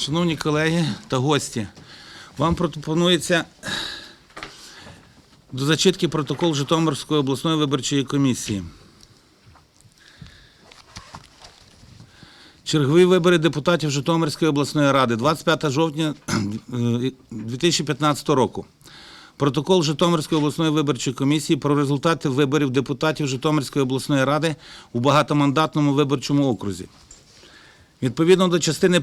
Шановні колеги та гості, вам пропонується до зачитки протокол Житомирської обласної виборчої комісії. Чергові вибори депутатів Житомирської обласної ради 25 жовтня е, 2015 року. Протокол Житомирської обласної виборчої комісії про результати виборів депутатів Житомирської обласної ради у багатомандатному виборчому окрузі. Відповідно до частини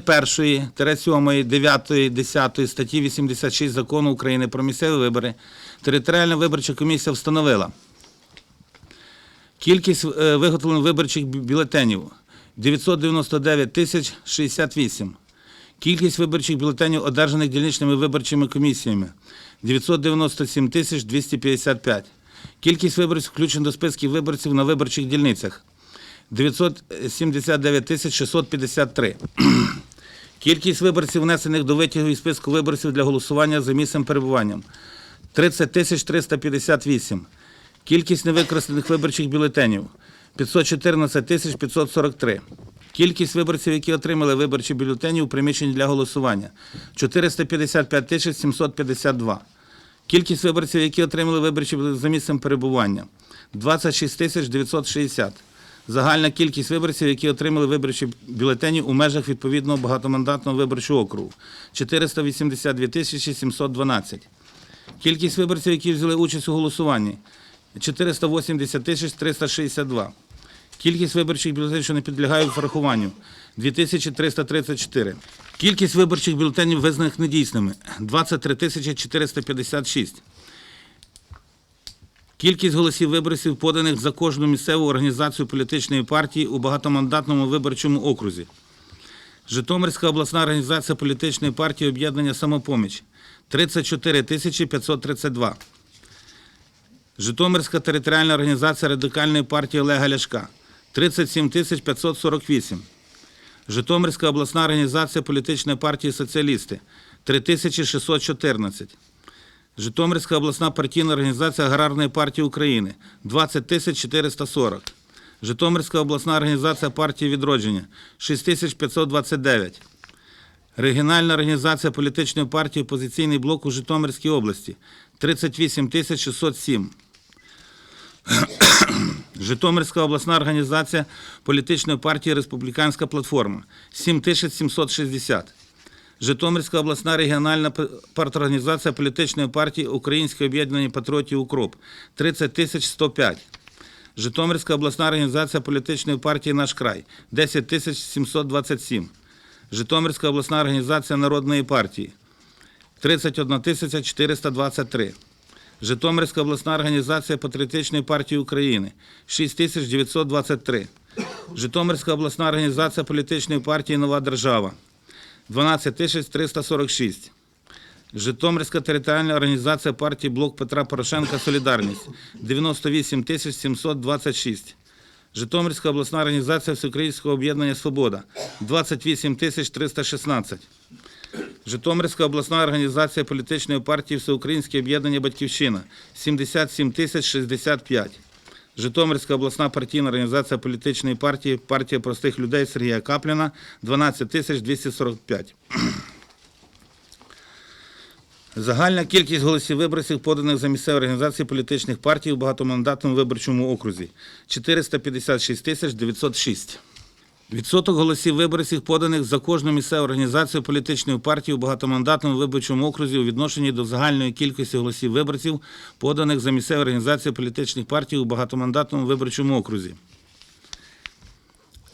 1, 7, 9, 10 статті 86 Закону України про місцеві вибори, територіальна виборча комісія встановила кількість е, виготовлених виборчих бюлетенів 999 тисяч 68. Кількість виборчих бюлетенів, одержаних дільничними виборчими комісіями 997 тисяч 255. Кількість виборців, включено до списків виборців на виборчих дільницях 979 тисяч 653. Кількість виборців, внесених до витягу із списку виборців для голосування за місцем перебування 30 тисяч 358. Кількість невикористаних виборчих бюлетенів 514 тисяч 543. Кількість виборців, які отримали виборчі бюлетені у приміщенні для голосування 455 тисяч 752. Кількість виборців, які отримали виборчі за місцем перебування 26 тисяч 960. Загальна кількість виборців, які отримали виборчі бюлетені у межах відповідного багатомандатного виборчого округу 482 тисячі 712. Кількість виборців, які взяли участь у голосуванні 480 тисяч 362. Кількість виборчих бюлетенів, що не підлягають врахуванню 2334. Кількість виборчих бюлетенів, визнаних недійсними 23 456. Кількість голосів виборців, поданих за кожну місцеву організацію політичної партії у багатомандатному виборчому окрузі. Житомирська обласна організація політичної партії об'єднання «Самопоміч» 34 532. Житомирська територіальна організація Радикальної партії Олега Ляшка 37 548. Житомирська обласна організація політичної партії Соціалісти 3614. Житомирська обласна партійна організація Аграрної партії України 20 тисяч 440. Житомирська обласна організація партії Відродження 6529. Регіональна організація політичної партії Опозиційний блок у Житомирській області 38 607. Житомирська обласна організація політичної партії Республіканська платформа 7760. Житомирська обласна регіональна парторганізація політичної партії Українське об'єднання патріотів Укроп 30 тисяч 105. Житомирська обласна організація політичної партії Наш край 10 тисяч 727. Житомирська обласна організація Народної партії 31 тисяча 423. Житомирська обласна організація Патріотичної партії України 6923. Житомирська обласна організація політичної партії Нова держава 12 346. Житомирська територіальна організація партії Блок Петра Порошенка Солідарність 98 тисяч 726. Житомирська обласна організація Всеукраїнського об'єднання Свобода 28 тисяч 316. Житомирська обласна організація політичної партії Всеукраїнське об'єднання Батьківщина 77 тисяч 65. Житомирська обласна партійна організація політичної партії Партія простих людей Сергія Капліна 12 тисяч 245. Загальна кількість голосів виборців, поданих за місцеві організації політичних партій у багатомандатному виборчому окрузі 456 тисяч 906. Відсоток голосів виборців, поданих за кожну місцеву організацію політичної партії у багатомандатному виборчому окрузі у відношенні до загальної кількості голосів виборців, поданих за місцеві організації політичних партій у багатомандатному виборчому окрузі.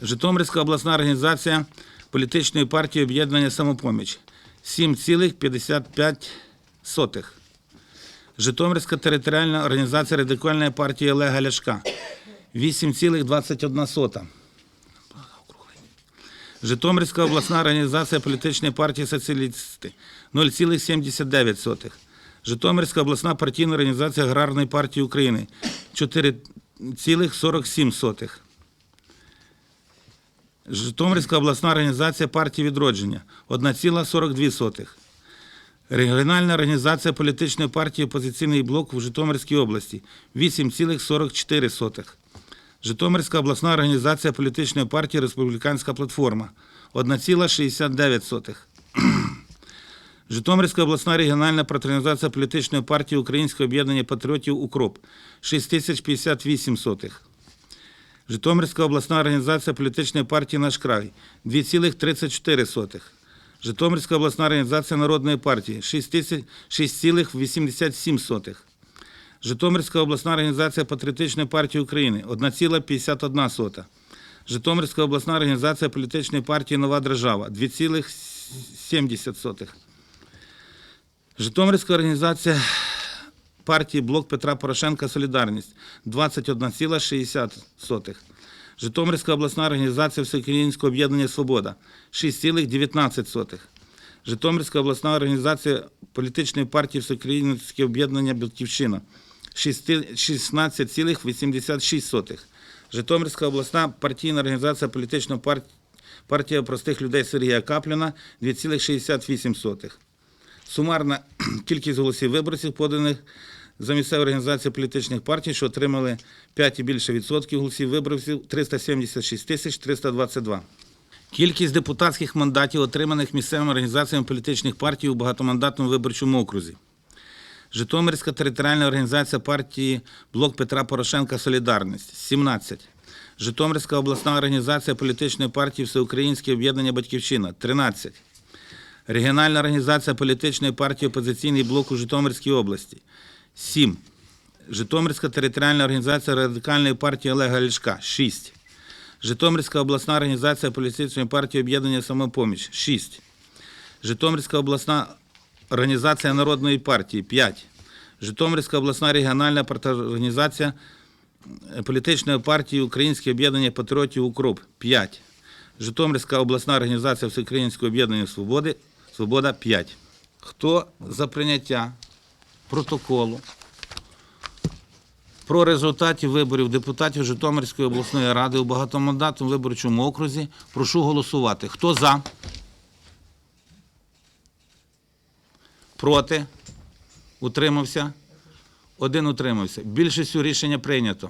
Житомирська обласна організація політичної партії об'єднання самопоміч 7,55. Житомирська територіальна організація радикальної партії Олега Ляшка 8,21. Житомирська обласна організація політичної партії Соціалісти 0,79. Житомирська обласна партійна організація Аграрної партії України 4,47. Житомирська обласна організація партії Відродження 1,42. Регіональна організація політичної партії Опозиційний блок в Житомирській області 8,44. Житомирська обласна організація політичної партії Республіканська платформа 1,69. Житомирська обласна регіональна патронізація політичної партії Українське об'єднання патріотів УКРОП 6058 сотих. Житомирська обласна організація політичної партії Наш край 2,34. Житомирська обласна організація Народної партії 6 6,87 сотих. Житомирська обласна організація Патріотичної партії України 1,51 сота. Житомирська обласна організація політичної партії Нова держава 2,70. Житомирська організація партії Блок Петра Порошенка Солідарність 21,60. Житомирська обласна організація Всеукраїнського об'єднання Свобода 6,19. Житомирська обласна організація політичної партії Всеукраїнське об'єднання Батьківщина 16,86. Житомирська обласна партійна організація політична пар- партія простих людей Сергія Капліна 2,68. Сумарна кількість голосів виборців, поданих за місцеві організації політичних партій, що отримали 5 і більше відсотків голосів виборців 376 тисяч 322. Кількість депутатських мандатів, отриманих місцевими організаціями політичних партій у багатомандатному виборчому окрузі. Житомирська територіальна організація партії Блок Петра Порошенка Солідарність 17. Житомирська обласна організація політичної партії Всеукраїнське об'єднання Батьківщина 13. Регіональна організація політичної партії Опозиційний блок у Житомирській області 7. Житомирська територіальна організація Радикальної партії Олега Ляшка 6. Житомирська обласна організація політичної партії Об'єднання Самопоміч 6. Житомирська обласна організація Народної партії 5. Житомирська обласна регіональна організація політичної партії Українське об'єднання патріотів УКРОП 5. Житомирська обласна організація Всеукраїнського об'єднання Свободи Свобода 5. Хто за прийняття протоколу про результаті виборів депутатів Житомирської обласної ради у багатомандатному виборчому окрузі, прошу голосувати. Хто за? Проти? Утримався? Один утримався. Більшістю рішення прийнято.